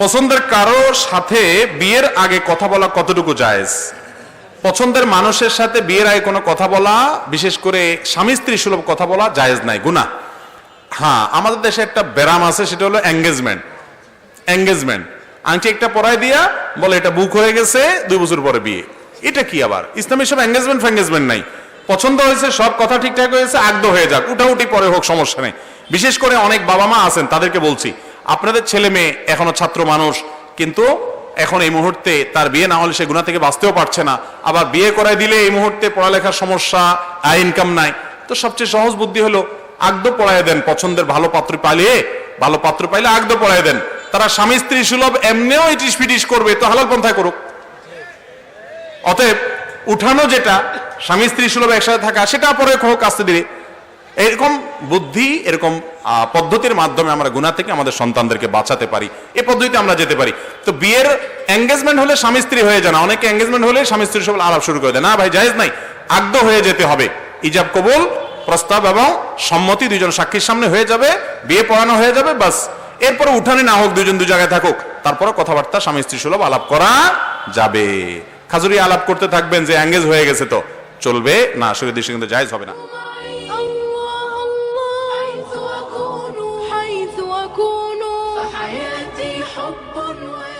পছন্দের কারও সাথে বিয়ের আগে কথা বলা কতটুকু জায়েজ? পছন্দের মানুষের সাথে বিয়ের আগে কোনো কথা বলা, বিশেষ করে স্বামী স্ত্রী সুলভ কথা বলা জায়েজ নাই গুণা হ্যাঁ আমাদের দেশে একটা ব্যারাম আছে, সেটা হলো এঙ্গেজমেন্ট এঙ্গেজমেন্ট আংটি একটা পরায় দিয়া বলে এটা বুক হয়ে গেছে, দুই বছর পরে বিয়ে। এটা কি আবার? ইসলামের সব এঙ্গেজমেন্ট ফ্যাঙ্গেজমেন্ট নাই। পছন্দ হয়েছে, সব কথা ঠিকঠাক হয়েছে আগদ হয়ে যাক উঠাউটি পরে হোক, সমস্যা নেই। বিশেষ করে অনেক বাবা মা আছেন, তাদেরকে বলছি, আপনাদের ছেলে মেয়ে এখনও ছাত্র মানুষ, কিন্তু এখন এই মুহূর্তে তার বিয়ে না হলে সে গুণা থেকে বাঁচতেও পারছে না। আবার বিয়ে করায় দিলে এই মুহূর্তে পড়ালেখার সমস্যা, আয় ইনকাম নাই। তো সবচেয়ে সহজ বুদ্ধি হলো আগদ পড়ায় দেন, পছন্দের ভালো পাত্র পাইলে, ভালো পাত্র পাইলে আগদ পড়ায় দেন। তারা স্বামী স্ত্রী সুলভ এমনিও ইটিস পিটিস করবে, তো হালাল পন্থায় করুক। অতএব, উঠানো যেটা স্বামী স্ত্রী সুলভ একসাথে থাকা, সেটা পরে হোক আসতে দিলে এরকম বুদ্ধি, এরকম পদ্ধতির মাধ্যমে আমরা গুণা থেকে আমাদের সন্তানদেরকে বাঁচাতে পারি। এ পদ্ধতিতে আমরা যেতে পারি। তো বিয়ের এঙ্গেজমেন্ট হলে স্বামী স্ত্রী হয়ে যায় না অনেকে এঙ্গেজমেন্ট হলে স্বামী স্ত্রী সব আলাপ শুরু করে দেয়। না ভাই, জায়েজ নাই। আগ্ধ হয়ে যেতে হবে। ইজাব কবুল, প্রস্তাব এবং সম্মতি দুজন সাক্ষীর সামনে হয়ে যাবে। বিয়ে পড়ানো হয়ে যাবে, বাস। এরপরে উঠানে না হোক দুজন দু জায়গায় থাকুক। তারপরে কথাবার্তা স্বামী স্ত্রী সুলভ আলাপ করা যাবে। খাজুরি আলাপ করতে থাকবেন যে এঙ্গেজ হয়ে গেছে তো। চলবে না শরীর দৃষ্টি কিন্তু জায়জ হবে না حب